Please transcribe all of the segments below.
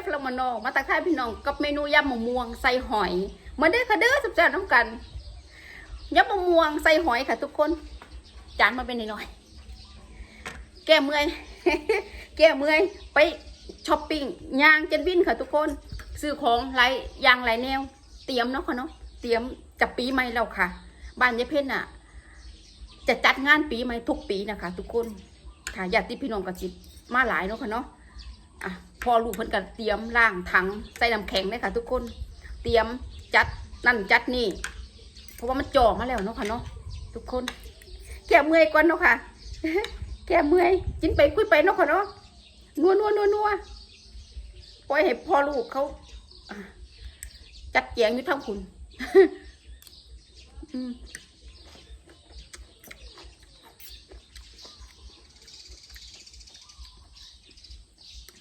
องมาตักทายพี่น้องกับเมนูยำมะม่วงใส่หอยมาเด้อค่ะเด้อสับแซ่บน้ำกันยำมะม่วงใส่หอยค่ะ ทุกคน จานมาเป็นหน่อยแก้เมื่อยแก้เมื่อยไปช้อปปิ้งย่างเจนวินค่ะทุกคนซื้อของหลายอย่างหลายแนว เตรียมเนาะค่ะเนาะเตรียมจะปีใหม่แล้วค่ะบ้านยายเพ่นอะ จะจัดงานปีใหม่ทุกปีนะคะ ทุกคนค่ะญาติพี่น้องก็จิบมาหลายเนาะค่ะเนาะ อะพอลูกเพิ่นก็เตรียมล่างถังใส่น้ำแข็งเลยค่ะ ทุกคน เตรียมจัดนั่นจัดนี่ เพราะว่ามันจ่อมาแล้วเนาะค่ะเนาะทุกคน แก้เมื่อยก่อนเนาะค่ะ แก้เมื่อยกินไปคุยไปเนาะค่ะเนาะนัวนัวนัวนัวปล่อยให้พ่อลูกเขาจัดแจงอยู่ทั้งคุณ อืม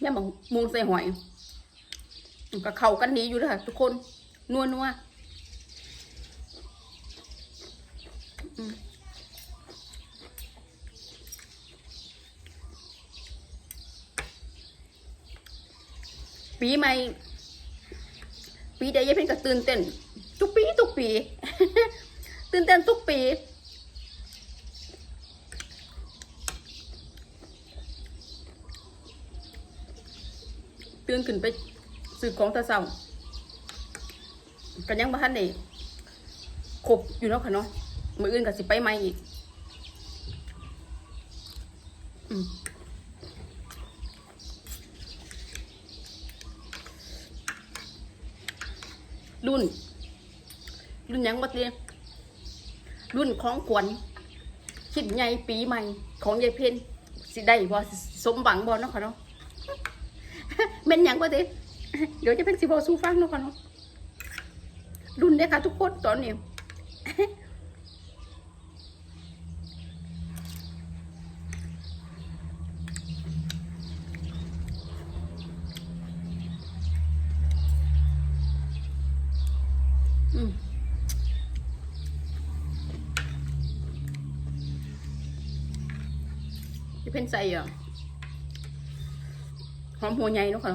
ยมองมุงใส่หอยมันก็เข้ากันดีอยู่เลยค่ะทุกคนนัวนัวปีใหม่ปีเดียวยายเพ็ญก็ตื่นเต้นทุกปีทุกปี ตื่นเต้นทุกปี ตื่นขึ้นไปซื้อของตะเช้ากันยังบ่ทันได้ครบอยู่นาะค่ะเนาะมืออื่นก็สิไปใหม่อีกรุ่น รุ่นยังบ่ติรุ่นของขวัญคิดใหญ่ปีใหม่ ของยายเพ็ญสิได้บ่สิสมหวังบ่เนาะค่ะเนาะ เม่นหยังบ่ติเดี๋ยวจะเป็นสิบอสู้ฟังเนาะค่ะเนาะรุนเด้ค่ะทุกคนตอนนี้อืมจะเป็นใส่อะ หอมหัวใหญ่เนาะค่ะ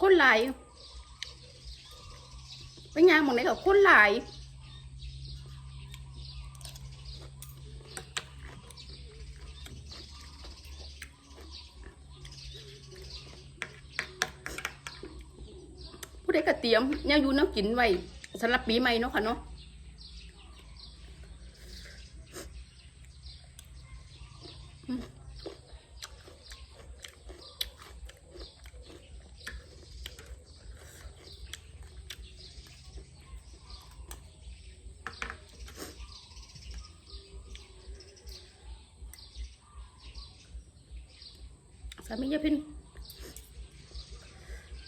คนหลายไปงานหมองไหนกับคนหลายผู้ใดก็เตรียมยังอยู่น้ำกินไว้ สำหรับปีใหม่เนาะค่ะเนาะสามีจะเพิ่น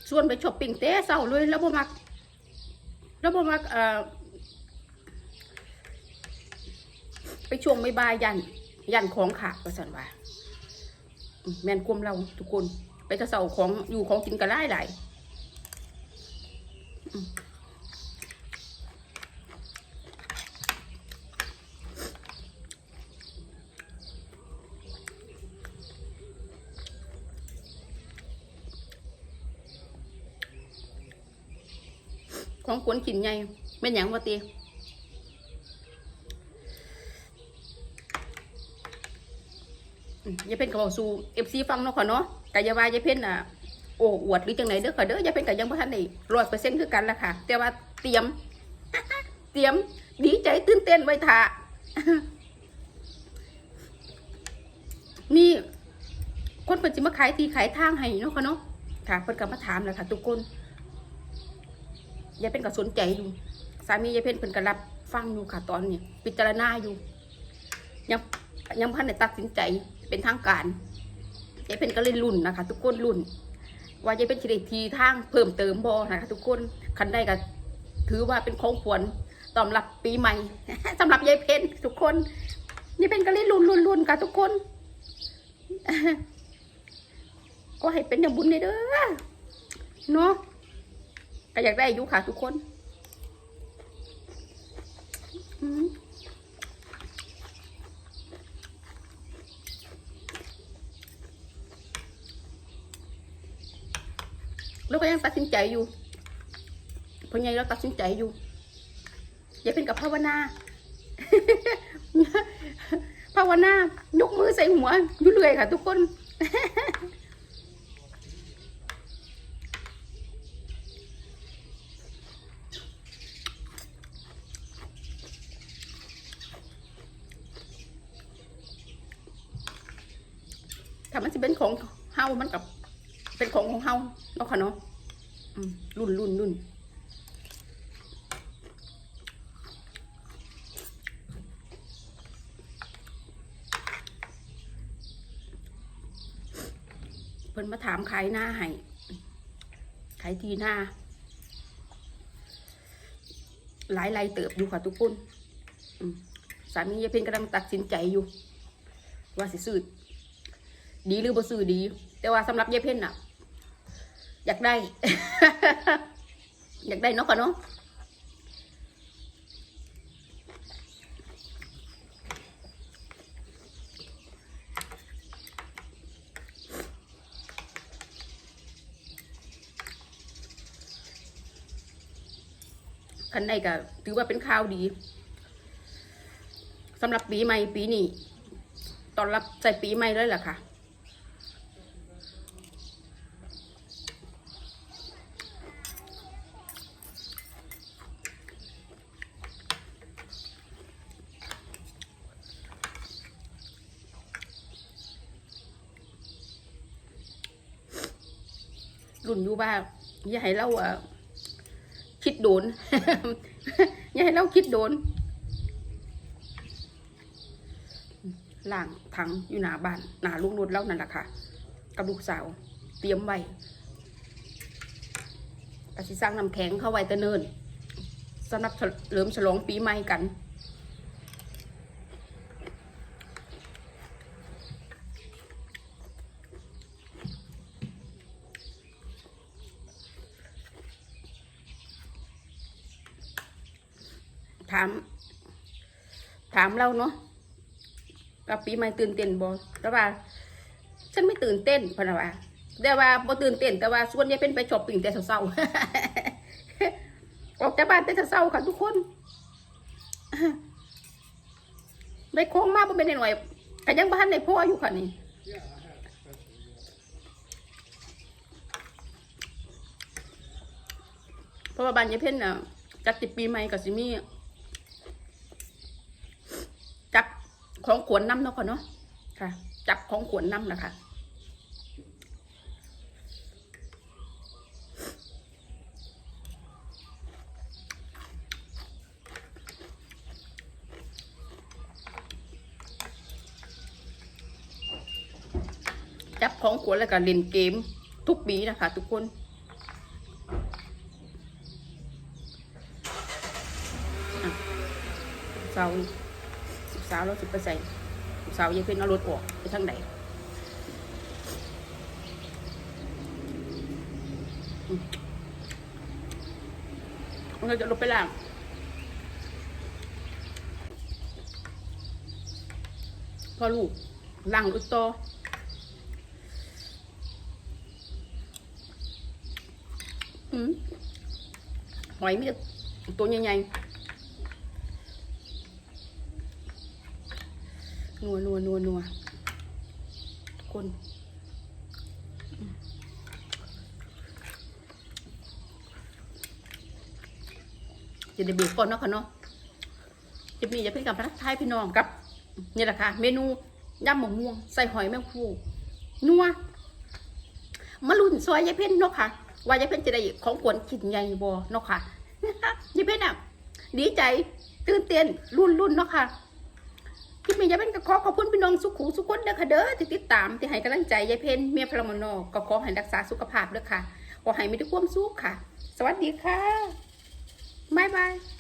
ชวนไปช้อปปิ้งแต่เศร้าเลยแล้วบ่มัก แล้วบ่มักเอ่อไปช่วงไม่บายยัน ยันของขาดประสันว่าแมนความเราทุกคน ไปจะเสาของอยู่ของกินกันหลายหล ของขวนกินใหญ่แม่นหยังบ่ตีอืมอย่าเพ่นกับสู่เอฟซีฟังเนาะค่ะเนาะกายาวาอย่าเพ่นอะโอ้อวดหรือจังไหนเด้อค่ะเด้ออย่าเพ่นกับยังบ่ทันได้ร้อยเปอร์เซ็นต์คือกันละค่ะ แต่ว่าเตรียม เตรียมดีใจตื่นเต้นไว้ท่านี่คนเพิ่นสิมาขายทีขายทางให้เนาะค่ะเนาะค่ะเพิ่นก็มาถามแหละค่ะ ทุกคน ยายเพ็ญก็สนใจอยู่ สามียายเพ็ญเพิ่นก็รับฟังอยู่ค่ะตอนนี้พิจารณาอยู่ ยังยังพันได้ตัดสินใจเป็นทางการยายเพ็ญก็เลยรุ่นนะคะ ทุกคนรุ่น ว่ายายเพ็ญสิได้ทีทางเพิ่มเติมบ่นะคะ ทุกคนคันได้ก็ถือว่าเป็นของขวัญต้อนรับปีใหม่สำหรับยายเพ็ญทุกคนยายเพ็ญก็เลยรุ่นรุ่นรุ่นค่ะทุกคนก็ให้เป็นอย่างบุญเลยเด้อเนาะ ก็อยากได้อายุค่ะทุกคนแล้วก็ยังตัดสินใจอยู่เพราะไงเราตัดสินใจอยู่ อย่าเป็นกับภาวนา ภาวนา ยกมือใส่หัวยุ่เลยค่ะ ทุกคน ถ้ามันจะเป็นของเฮามันกับเป็นของของเฮาเนาะค่ะเนาะอืมรุ่นรุ่นรุ่นเพิ่นมาถามขายหน้าให้ขายทีหน้า หลายไรเติบอยู่ค่ะทุกคนสามียายเพ็ญกำลังตัดสินใจอยู่ ว่าสิซื้อ ดีหรือบ่ซื้อดี แต่ว่าสำหรับยายเพ่นน่ะอยากได้ อยากได้เนาะค่ะเนาะคันใดก็ถือว่าเป็นข่าวดีสำหรับปีใหม่ปีนี้ตอนรับใส่ปีใหม่เลยล่ะค่ะ รุ่นอยู่บ้าอย่าให้เราอะคิดโดน อย่าให้เราคิดโดนล่างถังอยู่หน้าบ้านหน้าลูกนุดแล้วนั่นแหละค่ะ กับลูกสาว เตรียมไว้ก็สิสร้างน้ำแข็งเข้าไว้ตะเนินสำหรับเฉลิมฉลองปีใหม่กัน ถาม ถาม เราเนาะว่าปีใหม่ตื่นเต้นบ่แต่ว่า ฉันไม่ตื่นเต้นเพนนะว่าแต่ว่าบ่ตื่นเต้นแต่ว่าส่วนใหญ่เป็นไปชอบปิ่งแต่เช้าๆออกจากบ้านแต่เช้าค่ะทุกคนได้โค้งมากบ่เป็นหน่อยๆก็ยังบ้านในพ่ออยู่ค่ะนี่เพราะว่าบ้านยายเพ่นน่ะจัดติดปีใหม่กับซิมี่จับ ของขวนน้ำเนาะค่ะเนาะค่ะ จับของขวนน้ำนะคะจับของขวนแล้วก็เล่นเกมทุกปีนะคะ ทุกคนสาว สาวเราสิบเปอร์เซ็นต์สาวยายเพิ่นเอารถออกไปทางไหนมเราจะลงไปล่างพอลูกล่างรถต่ออืมหอยไมแต่ได้ตัวใหญ่ๆ นัวนัวนัวนัวทุกคนจะได้เบรกก่อนเนาะค่ะเนาะจะมีจะเป็นกับพระทายพี่น้องกับนี่แหละค่ะ เมนูยำหมกม่วง ใส่หอยแมงภูนัวมาลุ่นซอยยายเพ่นเนาะค่ะ ว่ายายเพ่นจะได้ของขวัญขินใหญ่บ่เนาะค่ะยายเพ่นอะ ดีใจตื่นเต้นรุ่นรุ่นเนาะค่ะ คลิปนี้ยายเพ็ญก็ขอขอบคุณพี่น้องสุขุสุขคนเด้อค่ะเด้อที่ติดตามที่ให้กำลังใจยายเพนเมียพลมโนก็ขอให้รักษาสุขภาพเด้อค่ะขอให้มีแต่ความสุขค่ะ สวัสดีค่ะบ๊ายบาย